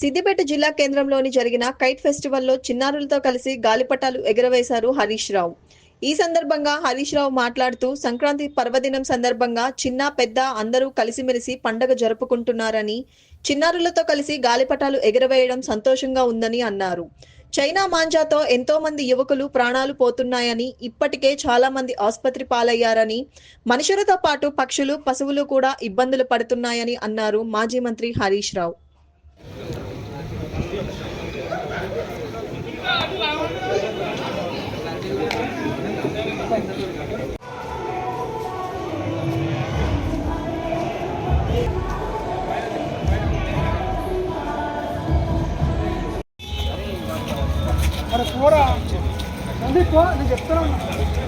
సిద్దిపేట జిల్లా కేంద్రంలోని జరిగిన కైట్ ఫెస్టివల్లో చిన్నారులతో కలిసి గాలిపటాలు ఎగురవేశారు హరీష్ రావు. ఈ సందర్భంగా హరీష్ రావు మాట్లాడుతూ సంక్రాంతి పర్వదినం సందర్భంగా చిన్న పెద్ద అందరూ కలిసిమెలిసి పండగ జరుపుకుంటున్నారని చిన్నారులతో కలిసి గాలిపటాలు ఎగురవేయడం సంతోషంగా ఉందని అన్నారు. చైనా మాంజాతో ఎంతో మంది యువకులు ప్రాణాలు పోతున్నాయని ఇప్పటికే చాలా మంది ఆసుపత్రి పాలయ్యారని మనుషులతో పాటు పక్షులు పశువులు కూడా ఇబ్బందులు పడుతున్నాయని అన్నారు మాజీ మంత్రి హరీష్ రావు. ఉంది పో నేను చెప్తాను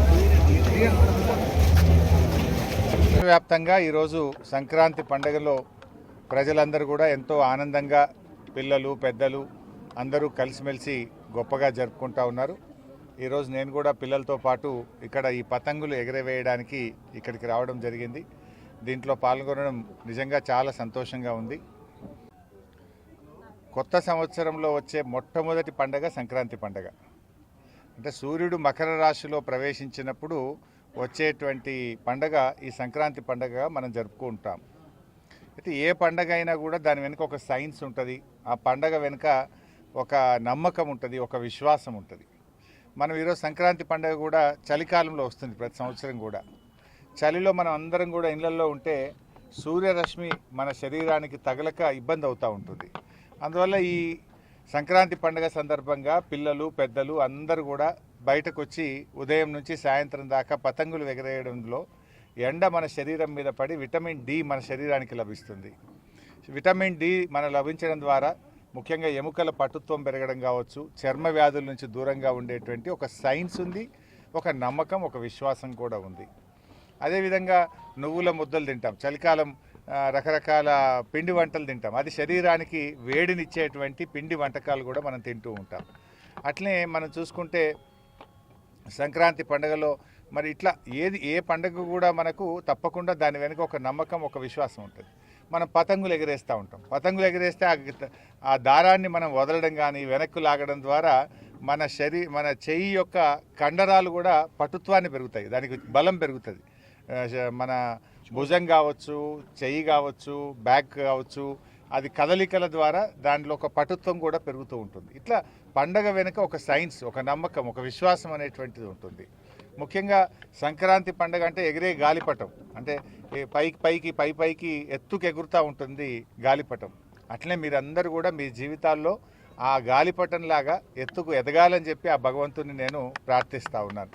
వ్యాప్తంగా ఈరోజు సంక్రాంతి పండుగలో ప్రజలందరూ కూడా ఎంతో ఆనందంగా పిల్లలు పెద్దలు అందరూ కలిసిమెలిసి గొప్పగా జరుపుకుంటా ఉన్నారు. ఈరోజు నేను కూడా పిల్లలతో పాటు ఇక్కడ ఈ పతంగులు ఎగరవేయడానికి ఇక్కడికి రావడం జరిగింది. దీంట్లో పాల్గొనడం నిజంగా చాలా సంతోషంగా ఉంది. కొత్త సంవత్సరంలో వచ్చే మొట్టమొదటి పండగ సంక్రాంతి పండగ. అంటే సూర్యుడు మకర రాశిలో ప్రవేశించినప్పుడు వచ్చేటువంటి పండగ ఈ సంక్రాంతి పండగగా మనం జరుపుకుంటాం అయితే ఏ పండగ అయినా కూడా దాని వెనుక ఒక సైన్స్ ఉంటుంది. ఆ పండగ వెనుక ఒక నమ్మకం ఉంటుంది ఒక విశ్వాసం ఉంటుంది. మనం ఈరోజు సంక్రాంతి పండగ కూడా చలికాలంలో వస్తుంది ప్రతి సంవత్సరం కూడా. చలిలో మనం అందరం కూడా ఇళ్ళలో ఉంటే సూర్యరశ్మి మన శరీరానికి తగలక ఇబ్బంది అవుతూ ఉంటుంది. అందువల్ల ఈ సంక్రాంతి పండుగ సందర్భంగా పిల్లలు పెద్దలు అందరూ కూడా బయటకు వచ్చి ఉదయం నుంచి సాయంత్రం దాకా పతంగులు ఎగరేయడంలో ఎండ మన శరీరం మీద పడి విటమిన్ డి మన శరీరానికి లభిస్తుంది. విటమిన్ డి మన లభించడం ద్వారా ముఖ్యంగా ఎముకల పటుత్వం పెరగడం కావచ్చు చర్మ వ్యాధుల నుంచి దూరంగా ఉండేటువంటి ఒక సైన్స్ ఉంది ఒక నమ్మకం ఒక విశ్వాసం కూడా ఉంది. అదేవిధంగా నువ్వుల ముద్దలు తింటాం. చలికాలం రకరకాల పిండి వంటలు తింటాం. అది శరీరానికి వేడినిచ్చేటువంటి పిండి వంటకాలు కూడా మనం తింటూ ఉంటాం. అట్లే మనం చూసుకుంటే సంక్రాంతి పండుగలో మరి ఇట్లా ఏది ఏ పండుగ కూడా మనకు తప్పకుండా దాని వెనుక ఒక నమ్మకం ఒక విశ్వాసం ఉంటుంది. మనం పతంగులు ఎగరేస్తూ ఉంటాం. పతంగులు ఎగరేస్తే ఆ ఆ దారాన్ని మనం వదలడం కానీ వెనక్కు లాగడం ద్వారా మన శరీ మన చెయ్యి యొక్క కండరాలు కూడా పటుత్వాన్ని పెరుగుతాయి. దానికి బలం పెరుగుతుంది. మన భుజం కావచ్చు చెయ్యి కావచ్చు బ్యాక్ కావచ్చు అది కదలికల ద్వారా దాంట్లో ఒక పటుత్వం కూడా పెరుగుతూ ఉంటుంది. ఇట్లా పండగ వెనుక ఒక సైన్స్ ఒక నమ్మకం ఒక విశ్వాసం అనేటువంటిది ఉంటుంది. ముఖ్యంగా సంక్రాంతి పండగ అంటే ఎగిరే గాలిపటం. అంటే పైకి పైకి పై పైకి ఎత్తుకు ఎగురుతూ ఉంటుంది గాలిపటం. అట్లనే మీరందరూ కూడా మీ జీవితాల్లో ఆ గాలిపటం లాగా ఎత్తుకు ఎదగాలని చెప్పి ఆ భగవంతుని నేను ప్రార్థిస్తూ ఉన్నాను.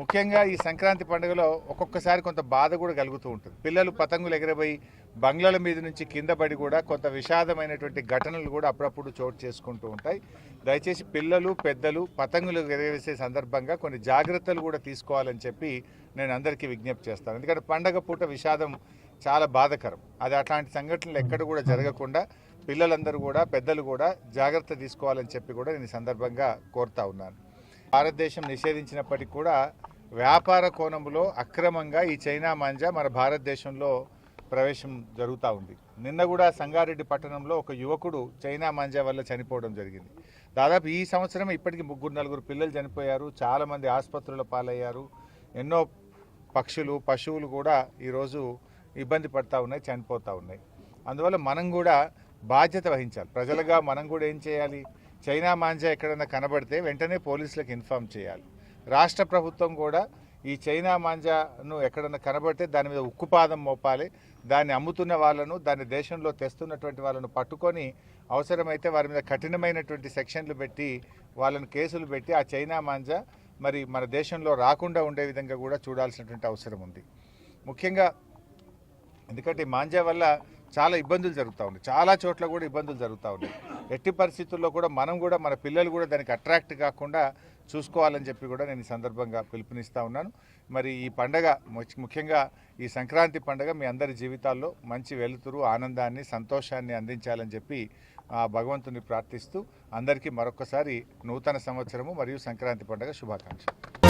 ముఖ్యంగా ఈ సంక్రాంతి పండుగలో ఒక్కొక్కసారి కొంత బాధ కూడా కలుగుతూ ఉంటుంది. పిల్లలు పతంగులు ఎగరబోయి బంగ్లాల మీద నుంచి కింద పడి కూడా కొంత విషాదమైనటువంటి ఘటనలు కూడా అప్పుడప్పుడు చోటు చేసుకుంటూ ఉంటాయి. దయచేసి పిల్లలు పెద్దలు పతంగులు ఎగరవేసే సందర్భంగా కొన్ని జాగ్రత్తలు కూడా తీసుకోవాలని చెప్పి నేను అందరికీ విజ్ఞప్తి చేస్తాను. ఎందుకంటే పండగ పూట విషాదం చాలా బాధకరం. అది అట్లాంటి సంఘటనలు ఎక్కడ కూడా జరగకుండా పిల్లలందరూ కూడా పెద్దలు కూడా జాగ్రత్త తీసుకోవాలని చెప్పి కూడా నేను సందర్భంగా కోరుతా ఉన్నాను. భారతదేశం నిషేధించినప్పటికీ కూడా వ్యాపార కోణంలో అక్రమంగా ఈ చైనా మాంజా మన భారతదేశంలో ప్రవేశం జరుగుతూ ఉంది. నిన్న కూడా సంగారెడ్డి పట్టణంలో ఒక యువకుడు చైనా మాంజా వల్ల చనిపోవడం జరిగింది. దాదాపు ఈ సంవత్సరం ఇప్పటికి ముగ్గురు నలుగురు పిల్లలు చనిపోయారు. చాలామంది ఆసుపత్రుల పాలయ్యారు. ఎన్నో పక్షులు పశువులు కూడా ఈరోజు ఇబ్బంది పడతా ఉన్నాయి చనిపోతూ ఉన్నాయి. అందువల్ల మనం కూడా బాధ్యత వహించాలి. ప్రజలుగా మనం కూడా ఏం చేయాలి? చైనా మాంజా ఎక్కడైనా కనబడితే వెంటనే పోలీసులకు ఇన్ఫామ్ చేయాలి. రాష్ట్ర ప్రభుత్వం కూడా ఈ చైనా మాంజాను ఎక్కడన్నా కనబడితే దాని మీద ఉక్కుపాదం మోపాలి దాన్ని అమ్ముతున్న వాళ్ళను దాన్ని దేశంలో తెస్తున్నటువంటి వాళ్ళను పట్టుకొని అవసరమైతే వారి మీద కఠినమైనటువంటి సెక్షన్లు పెట్టి వాళ్ళని కేసులు పెట్టి ఆ చైనా మాంజా మరి మన దేశంలో రాకుండా ఉండే విధంగా కూడా చూడాల్సినటువంటి అవసరం ఉంది. ముఖ్యంగా ఎందుకంటే మాంజా వల్ల చాలా ఇబ్బందులు జరుగుతూ ఉన్నాయి. చాలా చోట్ల కూడా ఇబ్బందులు జరుగుతూ ఉన్నాయి. ఎట్టి పరిస్థితుల్లో కూడా మనం కూడా మన పిల్లలు కూడా దానికి అట్రాక్ట్ కాకుండా చూసుకోవాలని చెప్పి కూడా నేను ఈ సందర్భంగా పిలుపునిస్తూ ఉన్నాను. మరి ఈ పండగ ముఖ్యంగా ఈ సంక్రాంతి పండగ మీ అందరి జీవితాల్లో మంచి వెలుతురు ఆనందాన్ని సంతోషాన్ని అందించాలని చెప్పి ఆ భగవంతుని ప్రార్థిస్తూ అందరికీ మరొకసారి నూతన సంవత్సరము మరియు సంక్రాంతి పండుగ శుభాకాంక్షలు.